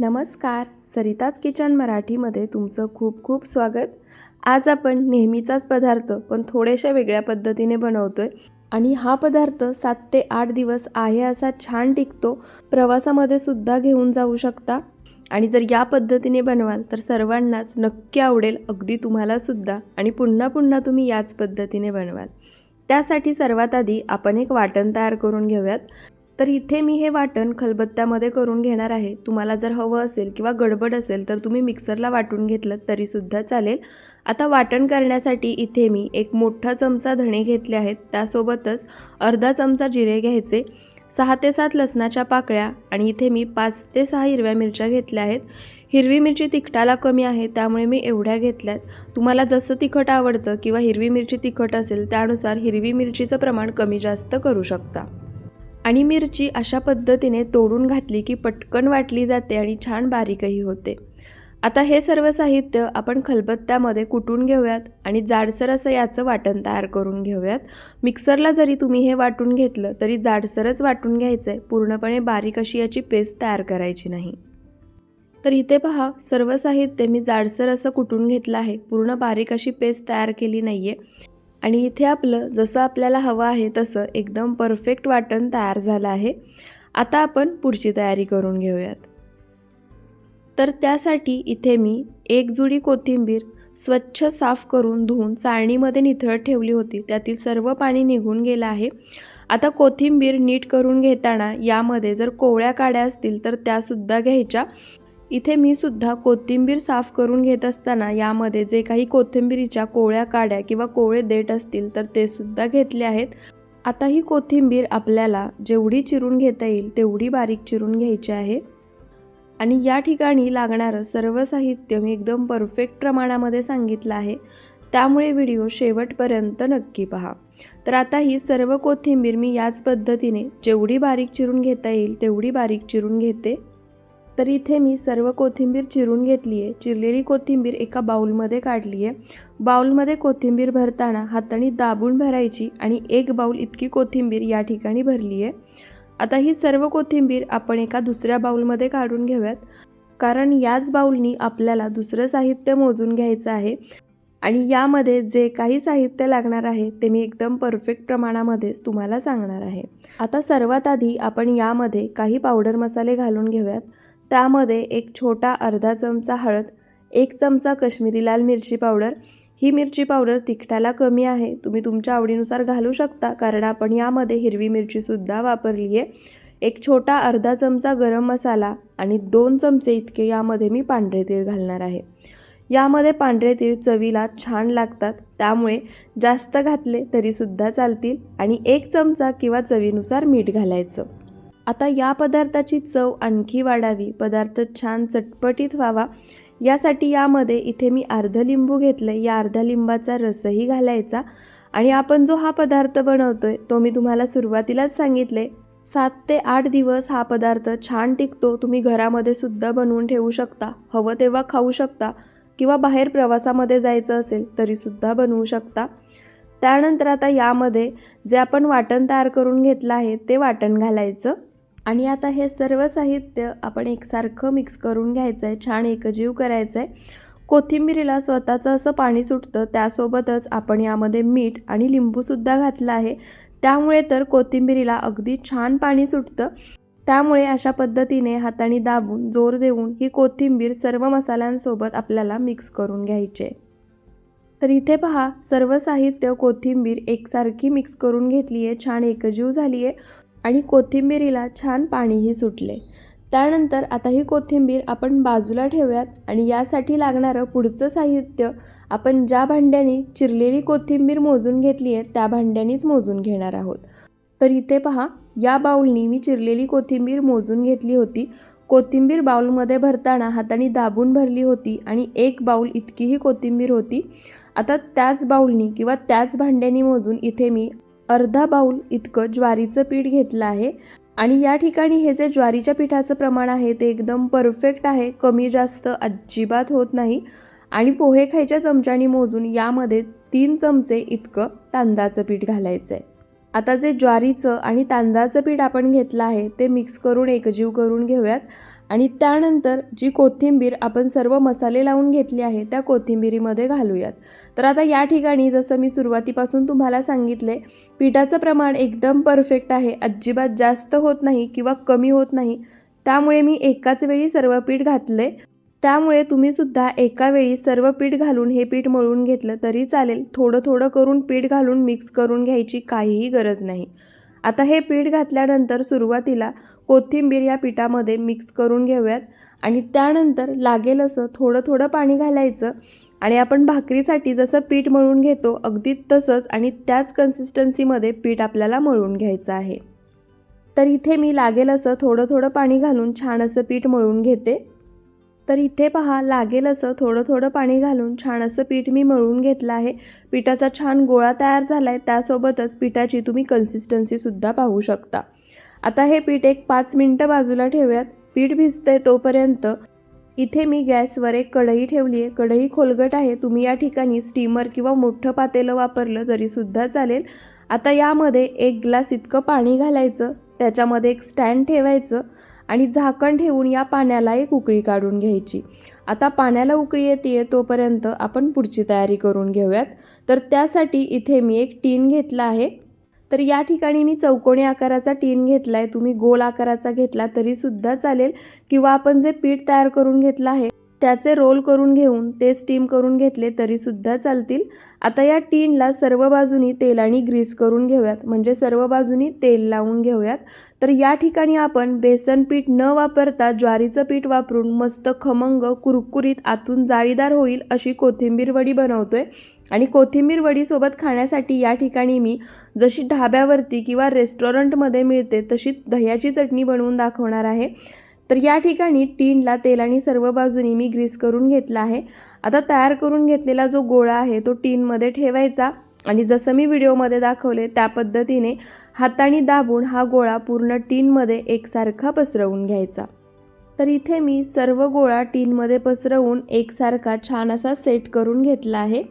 नमस्कार. सरिताज किचन मराठीमध्ये तुमचं खूप खूप स्वागत. आज आपण नेहमीचाच पदार्थ पण थोड्याशा वेगळ्या पद्धतीने बनवतोय आणि हा पदार्थ सात ते आठ दिवस आहे असा छान टिकतो. प्रवासामध्ये सुद्धा घेऊन जाऊ शकता. आणि जर या पद्धतीने बनवाल तर सर्वांनाच नक्की आवडेल अगदी तुम्हाला सुद्धा. आणि पुन्हा पुन्हा तुम्ही याच पद्धतीने बनवाल. त्यासाठी सर्वात आधी आपण एक वाटण तयार करून घेऊयात. तर इथे मी हे वाटण खलबत्त्यामध्ये करून घेणार आहे. तुम्हाला जर हवं असेल किंवा गडबड असेल तर तुम्ही मिक्सरला वाटून घेतलं तरीसुद्धा चालेल. आता वाटण करण्यासाठी इथे मी एक मोठा चमचा धणे घेतले आहेत. त्यासोबतच अर्धा चमचा जिरे घ्यायचे सहा ते सात लसणाच्या पाकळ्या आणि इथे मी पाच ते सहा हिरव्या मिरच्या घेतल्या आहेत. हिरवी मिरची तिखटाला कमी आहे त्यामुळे मी एवढ्या घेतल्यात. तुम्हाला जसं तिखट आवडतं किंवा हिरवी मिरची तिखट असेल त्यानुसार हिरवी मिरचीचं प्रमाण कमी जास्त करू शकता. आणि मिरची अशा पद्धतीने तोडून घातली की पटकन वाटली जाते आणि छान बारीकही होते. आता हे सर्व साहित्य आपण खलबत्त्यामध्ये कुटून घेऊयात आणि जाडसर असं याचं वाटण तयार करून घेऊयात. मिक्सरला जरी तुम्ही हे वाटून घेतलं तरी जाडसरच वाटून घ्यायचं आहे पूर्णपणे बारीक अशी याची पेस्ट तयार करायची नाही. तर इथे पहा सर्व साहित्य मी जाडसर असं कुटून घेतलं आहे. पूर्ण बारीक अशी पेस्ट तयार केली नाही आहे आणि इथे आपलं जसं आपल्याला हवं आहे तसं एकदम परफेक्ट वाटण तयार झालं आहे. आता आपण पुढची तयारी करून घेऊयात. तर त्यासाठी इथे मी एक जुडी कोथिंबीर स्वच्छ साफ करून धुवून चाळणीमध्ये निथळत ठेवली होती. त्यातील सर्व पाणी निघून गेलं आहे. आता कोथिंबीर नीट करून घेताना यामध्ये जर कोवळ्या काड्या असतील तर त्यासुद्धा घ्यायच्या. इथे मी सुद्धा कोथिंबीर साफ करून घेत असताना यामध्ये जे काही कोथिंबीरीच्या कोवळ्या काड्या किंवा कोवळे देठ असतील तर ते सुद्धा घेतले आहेत. आता ही कोथिंबीर आपल्याला जेवढी चिरून घेता येईल तेवढी बारीक चिरून घ्यायची आहे. आणि या ठिकाणी लागणारं सर्व साहित्य मी एकदम परफेक्ट प्रमाणामध्ये सांगितलं आहे. त्यामुळे व्हिडिओ शेवटपर्यंत नक्की पहा. तर आता ही सर्व कोथिंबीर मी याच पद्धतीने जेवढी बारीक चिरून घेता येईल तेवढी बारीक चिरून घेते. तर इथे मी सर्व कोथिंबीर चिरून घेतली आहे चिरलेली कोथिंबीर एका बाऊलमध्ये काढली आहे बाऊलमध्ये कोथिंबीर भरताना हाताने दाबून भरायची आणि एक बाऊल इतकी कोथिंबीर या ठिकाणी भरली आहे आता ही सर्व कोथिंबीर आपण एका दुसऱ्या बाऊलमध्ये काढून घेऊयात. कारण याच बाऊलनी आपल्याला दुसरं साहित्य मोजून घ्यायचं आहे आणि यामध्ये जे काही साहित्य लागणार आहे ते मी एकदम परफेक्ट प्रमाणामध्येच तुम्हाला सांगणार आहे. आता सर्वात आधी आपण यामध्ये काही पावडर मसाले घालून घेऊयात. त्यामध्ये एक छोटा अर्धा चमचा हळद एक चमचा कश्मीरी लाल मिरची पावडर. ही मिरची पावडर तिखटाला कमी आहे. तुम्ही तुमच्या आवडीनुसार घालू शकता कारण आपण यामध्ये हिरवी मिरचीसुद्धा वापरली आहे. एक छोटा अर्धा चमचा गरम मसाला आणि दोन चमचे इतके यामध्ये मी पांढरे तीळ घालणार आहे. यामध्ये पांढरे तीळ चवीला छान लागतात त्यामुळे जास्त घातले तरीसुद्धा चालतील आणि एक चमचा किंवा चवीनुसार मीठ घालायचं. आता या पदार्थाची चव आणखी वाढावी पदार्थ छान चटपटीत व्हावा. यासाठी यामध्ये इथे मी अर्धं लिंबू घेतलं या अर्ध्या लिंबाचा रसही घालायचा आणि आपण जो हा पदार्थ बनवतोय तो मी तुम्हाला सुरुवातीलाच सांगितले सात ते आठ दिवस हा पदार्थ छान टिकतो. तुम्ही घरामध्ये सुद्धा बनवून ठेवू शकता. हवं तेव्हा खाऊ शकता किंवा बाहेर प्रवासामध्ये जायचं असेल तरीसुद्धा बनवू शकता. त्यानंतर आता यामध्ये जे आपण वाटण तयार करून घेतलं आहे ते वाटण घालायचं. आणि आता हे सर्व साहित्य आपण एकसारखं मिक्स करून घ्यायचं आहे छान एकजीव करायचं आहे कोथिंबिरीला स्वतःचं असं पाणी सुटतं त्यासोबतच आपण यामध्ये मीठ आणि लिंबूसुद्धा घातलं आहे. त्यामुळे तर कोथिंबिरीला अगदी छान पाणी सुटतं. त्यामुळे अशा पद्धतीने हाताने दाबून जोर देऊन ही कोथिंबीर सर्व मसाल्यांसोबत आपल्याला मिक्स करून घ्यायचे तर इथे पहा सर्व साहित्य कोथिंबीर एकसारखी मिक्स करून घेतली आहे छान एकजीव झाली आहे आणि कोथिंबीरीला छान पाणीही सुटले. त्यानंतर आता ही कोथिंबीर आपण बाजूला ठेवूयात आणि यासाठी लागणारं पुढचं साहित्य आपण ज्या भांड्याने चिरलेली कोथिंबीर मोजून घेतली आहे त्या भांड्यानेच मोजून घेणार आहोत. तर इथे पहा या बाऊलनी मी चिरलेली कोथिंबीर मोजून घेतली होती. कोथिंबीर बाऊलमध्ये भरताना हाताने दाबून भरली होती आणि एक बाऊल इतकीही कोथिंबीर होती. आता त्याच बाऊलनी किंवा त्याच भांड्यानी मोजून इथे मी अर्धा बाऊल इतकं ज्वारीचं पीठ घेतलं आहे. आणि या ठिकाणी हे जे ज्वारीच्या पिठाचं प्रमाण आहे ते एकदम परफेक्ट आहे. कमी जास्त अजिबात होत नाही. आणि पोहे खायच्या चमच्यानी मोजून यामध्ये तीन चमचे इतकं तांदळाचं पीठ घालायचं आहे आता जे ज्वारीचं आणि तांदळाचं पीठ आपण घेतलं आहे ते मिक्स करून एकजीव करून घेऊयात. आणि त्यानंतर जी कोथिंबीर आपण सर्व मसाले लावून घेतली आहे त्या कोथिंबीरीमध्ये घालूयात. तर आता या ठिकाणी जसं मी सुरुवातीपासून तुम्हाला सांगितले पिठाचं प्रमाण एकदम परफेक्ट आहे. अजिबात जास्त होत नाही किंवा कमी होत नाही. त्यामुळे मी एकाच वेळी सर्व पीठ घातले त्यामुळे तुम्ही सुद्धा एका वेळी सर्व पीठ घालून हे पीठ मळून घेतलं तरी चालेल. थोडं थोडं करून पीठ घालून मिक्स करून घ्यायची काहीही गरज नाही. आता हे पीठ घातल्यानंतर सुरुवातीला कोथिंबीर या पिठामध्ये मिक्स करून घेऊयात आणि त्यानंतर लागेल असं थोडं थोडं पाणी घालायचं आणि आपण भाकरीसाठी जसं पीठ मळून घेतो अगदी तसंच आणि त्याच कन्सिस्टन्सीमध्ये पीठ आपल्याला मळून घ्यायचं आहे. तर इथे मी लागेल असं थोडं थोडं पाणी घालून छान असं पीठ मळून घेते. तर इथे पहा लागेल असं थोडं थोडं पाणी घालून छान असं पीठ मी मळून घेतलं आहे. पिठाचा छान गोळा तयार झाला आहे त्यासोबतच पिठाची तुम्ही कन्सिस्टन्सीसुद्धा पाहू शकता. आता हे पीठ एक पाच मिनटं बाजूला ठेवूयात. पीठ भिजते तोपर्यंत इथे मी गॅसवर एक कढई ठेवली आहे कढई खोलगट आहे. तुम्ही या ठिकाणी स्टीमर किंवा मोठं पातेलं वापरलं तरीसुद्धा चालेल. आता यामध्ये एक ग्लास इतकं पाणी घालायचं त्याच्यामध्ये एक स्टँड ठेवायचं आणि झाकण ठेवून या पाण्याला एक उकळी काढून घ्यायची. आता पाण्याला उकळी येते तोपर्यंत आपण पुढची तयारी करून घेऊयात. तर त्यासाठी इथे मी एक टीन घेतला आहे. तर या ठिकाणी मी चौकोनी आकाराचा टीन घेतला आहे तुम्ही गोल आकाराचा घेतला तरीसुद्धा चालेल. किंवा आपण जे पीठ तयार करून घेतलं आहे त्याचे रोल करून घेऊन ते स्टीम करून घेतले तरीसुद्धा चालतील. आता या टीनला सर्व बाजूनी तेलाने ग्रीस करून घेऊयात. म्हणजे सर्व बाजूनी तेल लावून घेऊयात. तर या ठिकाणी आपण बेसन पीठ न वापरता ज्वारीचं पीठ वापरून मस्त खमंग कुरकुरीत आतून जाळीदार होईल अशी कोथिंबीर वडी बनवतोय. आणि कोथिंबीर वडीसोबत खाण्यासाठी या ठिकाणी मी जशी ढाब्यावरती किंवा रेस्टॉरंटमध्ये मिळते तशी दह्याची चटणी बनवून दाखवणार आहे. तर या ठिकाणी टीनला तेलाने सर्व बाजूनी मी ग्रीस करून घेतला आहे. आता तयार करून घेतलेला जो गोळा आहे तो टीनमध्ये ठेवायचा. आणि जसं मी व्हिडिओमध्ये दाखवले त्या पद्धतीने हाताने दाबून हा गोळा पूर्ण टीनमध्ये एकसारखा पसरवून घ्यायचा. तर इथे मी सर्व गोळा टीनमध्ये पसरवून एकसारखा छान असा सेट करून घेतला आहे.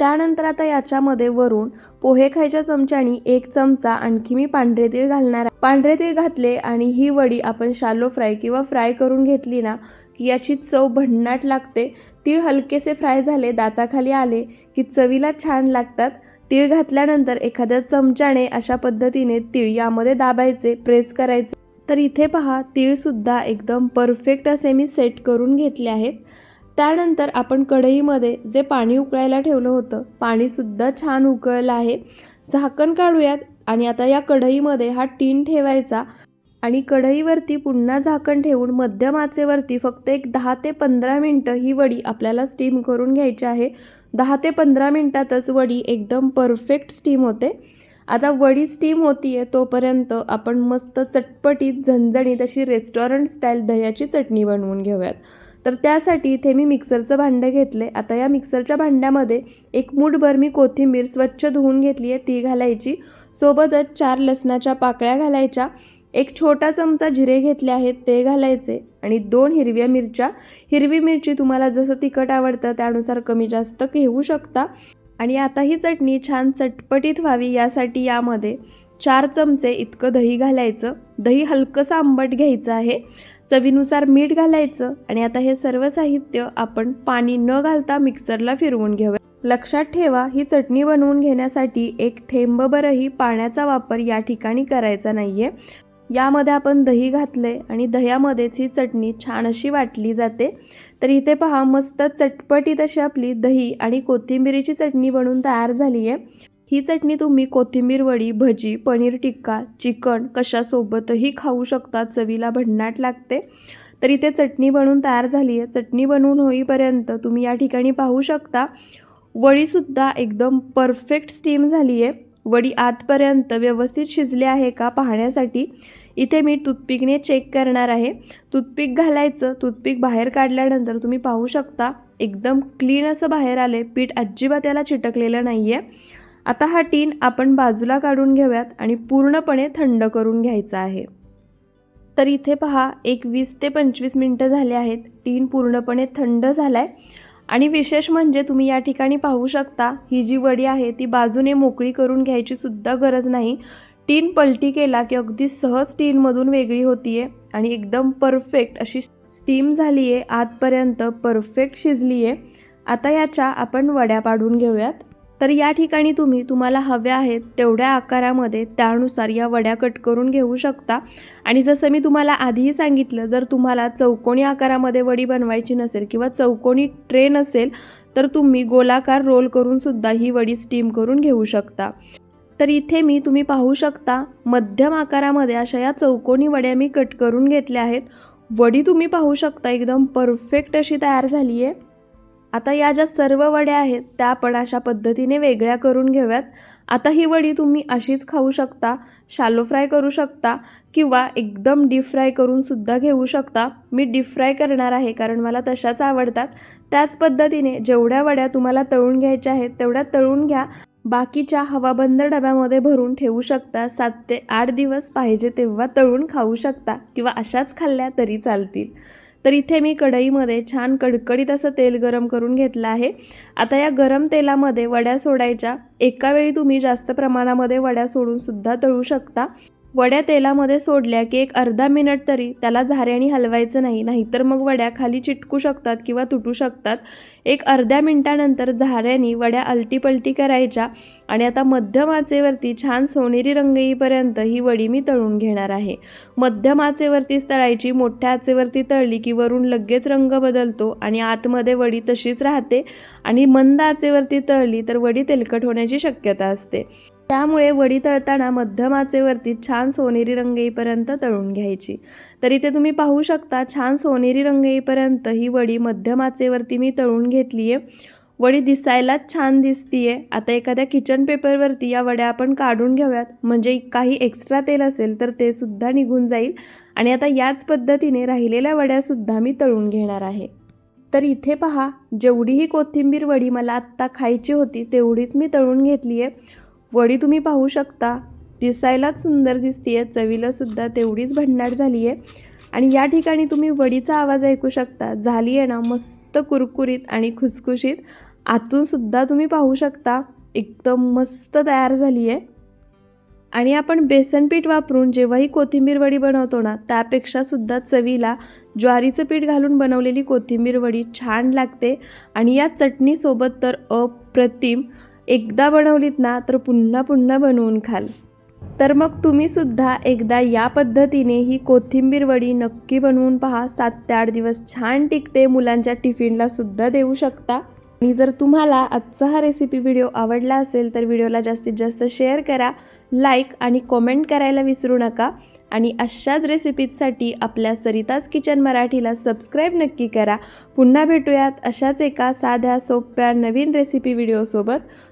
त्यानंतर आता याच्यामध्ये वरून पोहे खायच्या चमच्यानी एक चमचा आणखी मी पांढरे तीळ घालणार आहे. पांढरे तीळ घातले आणि ही वडी आपण शालो फ्राय किंवा फ्राय करून घेतली ना की याची चव भन्नाट लागते. तीळ हलकेसे फ्राय झाले दाताखाली आले की चवीला छान लागतात. तीळ घातल्यानंतर एखाद्या चमच्याने अशा पद्धतीने तीळ यामध्ये दाबायचे प्रेस करायचे. तर इथे पहा तीळसुद्धा एकदम परफेक्ट असे मी सेट करून घेतले आहेत. त्यानंतर आपण कढईमध्ये जे पाणी उकळायला ठेवलं होतं पाणीसुद्धा छान उकळलं आहे. झाकण काढूयात आणि आता या कढईमध्ये हा टीन ठेवायचा आणि कढईवरती पुन्हा झाकण ठेवून मध्यम आचेवरती फक्त एक दहा ते पंधरा मिनटं ही वडी आपल्याला स्टीम करून घ्यायची आहे. दहा ते पंधरा मिनटातच वडी एकदम परफेक्ट स्टीम होते. आता वडी स्टीम होतीये तोपर्यंत आपण मस्त चटपटीत झणझणीत अशी रेस्टॉरंट स्टाईल दह्याची चटणी बनवून घेऊयात. तर त्यासाठी इथे मी मिक्सरचं भांडं घेतले. आता या मिक्सरच्या भांड्यामध्ये एक मूठभर मी कोथिंबीर स्वच्छ धुवून घेतली आहे ती घालायची. सोबतच चार लसणाच्या पाकळ्या घालायच्या. एक छोटा चमचा जिरे घेतले आहेत ते घालायचे. आणि दोन हिरव्या मिरच्या. हिरवी मिरची तुम्हाला जसं तिखट आवडतं त्यानुसार कमी जास्त घेऊ शकता. आणि आता ही चटणी छान चटपटीत व्हावी यासाठी यामध्ये चार चमचे इतकं दही घालायचं. दही हलकंसं आंबट घ्यायचं आहे. चवीनुसार मीठ घालायचं आणि आता हे सर्व साहित्य आपण पाणी न घालता मिक्सरला फिरवून घेऊया. लक्षात ठेवा ही चटणी बनवून घेण्यासाठी एक थेंबभरही पाण्याचा वापर या ठिकाणी करायचा नाही आहे यामध्ये आपण दही घातले आणि दह्यामध्येच ही चटणी छान अशी वाटली जाते. तर इथे पहा मस्त चटपटीत अशी आपली दही आणि कोथिंबिरीची चटणी बनवून तयार झाली आहे ही चटणी तुम्ही कोथिंबीर वडी भजी पनीर टिक्का चिकन कशासोबतही खाऊ शकता. चवीला भन्नाट लागते. तर इथे चटणी बनवून तयार झाली आहे. चटणी बनवून होईपर्यंत तुम्ही या ठिकाणी पाहू शकता वडीसुद्धा एकदम परफेक्ट स्टीम झाली आहे. वडी आतपर्यंत व्यवस्थित शिजले आहे का पाहण्यासाठी इथे मी टूथपिकने चेक करणार आहे. टूथपिक घालायचं टूथपिक बाहेर काढल्यानंतर तुम्ही पाहू शकता एकदम क्लीन असं बाहेर आले पीठ अजिबात याला चिटकलेलं नाही आहे आता हा टीन आपण बाजूला काढून घेऊयात आणि पूर्णपणे थंड करून घ्यायचा आहे. तर इथे पहा एक वीस ते पंचवीस मिनटं झाले आहेत. टीन पूर्णपणे थंड झाला आहे आणि विशेष म्हणजे तुम्ही या ठिकाणी पाहू शकता ही जी वडी आहे ती बाजूने मोकळी करून घ्यायची सुद्धा गरज नाही. टीन पलटी केला की अगदी सहज टीनमधून वेगळी होतीये आणि एकदम परफेक्ट अशी स्टीम झाली आहे आतपर्यंत परफेक्ट शिजली आहे आता याच्या आपण वड्या पाडून घेऊयात. तर या ठिकाणी तुम्ही तुम्हाला हव्या आहेत तेवढ्या आकारामध्ये त्यानुसार या वड्या कट करून घेऊ शकता. आणि जसं मी तुम्हाला आधीही सांगितलं जर तुम्हाला चौकोनी आकारामध्ये वडी बनवायची नसेल किंवा चौकोनी ट्रे नसेल तर तुम्ही गोलाकार रोल करून सुद्धा ही वडी स्टीम करून घेऊ शकता. तर इथे मी तुम्ही पाहू शकता मध्यम आकारामध्ये अशा या चौकोनी वड्या मी कट करून घेतल्या आहेत. वडी तुम्ही पाहू शकता एकदम परफेक्ट अशी तयार झाली आहे आता या ज्या सर्व वड्या आहेत त्या आपण अशा पद्धतीने वेगळ्या करून घेऊयात. आता ही वडी तुम्ही अशीच खाऊ शकता शालो फ्राय करू शकता किंवा एकदम डीप फ्राय करूनसुद्धा घेऊ शकता. मी डीप फ्राय करणार आहे कारण मला तशाच आवडतात. त्याच पद्धतीने जेवढ्या वड्या तुम्हाला तळून घ्यायच्या आहेत तेवढ्या तळून घ्या. बाकीच्या हवाबंद डब्यामध्ये भरून ठेवू शकता. सात ते आठ दिवस पाहिजे तेव्हा तळून खाऊ शकता किंवा अशाच खाल्ल्या तरी चालतील. तर इथे मी कढईमध्ये छान कडकडीत असं तेल गरम करून घेतलं आहे. आता या गरम तेलामध्ये वड्या सोडायच्या. एका वेळी तुम्ही जास्त प्रमाणामध्ये वड्या सोडूनसुद्धा तळू शकता. वड्या तेलामध्ये सोडल्या की एक अर्धा मिनिट तरी त्याला झाऱ्याने हलवायचं नाही नाहीतर मग वड्या खाली चिटकू शकतात किंवा तुटू शकतात. एक अर्ध्या मिनटानंतर झाऱ्याने वड्या अलटीपलटी करायच्या आणि आता मध्यम आचेवरती छान सोनेरी रंग येईपर्यंत ही वडी मी तळून घेणार आहे. मध्यम आचेवरतीच तळायची मोठ्या आचेवरती तळली की वरून लगेच रंग बदलतो आणि आतमध्ये वडी तशीच राहते आणि मंद आचेवरती तळली तर वडी तेलकट होण्याची शक्यता असते. त्यामुळे वडी तळताना मध्यम आचेवरती छान सोनेरी रंग येईपर्यंत तळून घ्यायची. तर इथे तुम्ही पाहू शकता छान सोनेरी रंग येईपर्यंत ही वडी मध्यम आचेवरती मी तळून घेतली आहे वडी दिसायलाच छान दिसतीये. आता एखाद्या किचन पेपरवरती या वड्या आपण काढून घेऊयात. म्हणजे काही एक्स्ट्रा तेल असेल तर ते सुद्धा निघून जाईल. आणि आता याच पद्धतीने राहिलेल्या वड्यासुद्धा मी तळून घेणार आहे. तर इथे पहा जेवढीही कोथिंबीर वडी मला आत्ता खायची होती तेवढीच मी तळून घेतली आहे वडी तुम्ही पाहू शकता. दिसायलाच सुंदर दिसते चवीला सुद्धा तेवढीच भन्नाट झाली आहे आणि या ठिकाणी तुम्ही वडीचा आवाज ऐकू शकता. झाली आहे ना मस्त कुरकुरीत आणि खुसखुशीत. आतूनसुद्धा तुम्ही पाहू शकता. एकदम मस्त तयार झाली आहे आणि आपण बेसन पीठ वापरून जेव्हाही कोथिंबीर वडी बनवतो ना त्यापेक्षा सुद्धा चवीला ज्वारीचं पीठ घालून बनवलेली कोथिंबीर वडी छान लागते. आणि या चटणीसोबत तर अप्रतिम एकदा बनवलीत ना तर पुन्हा पुन्हा बनवून खाल. तर मग तुम्हीसुद्धा एकदा या पद्धतीने ही कोथिंबीर वडी नक्की बनवून पहा. सात ते आठ दिवस छान टिकते मुलांच्या टिफिनला सुद्धा देऊ शकता. आणि जर तुम्हाला आजचा हा रेसिपी व्हिडिओ आवडला असेल तर व्हिडिओला जास्तीत जास्त शेअर करा लाईक आणि कॉमेंट करायला विसरू नका. आणि अशाच रेसिपीजसाठी आपल्या सरिताज किचन मराठीला सबस्क्राईब नक्की करा. पुन्हा भेटूयात अशाच एका साध्या सोप्या नवीन रेसिपी व्हिडिओसोबत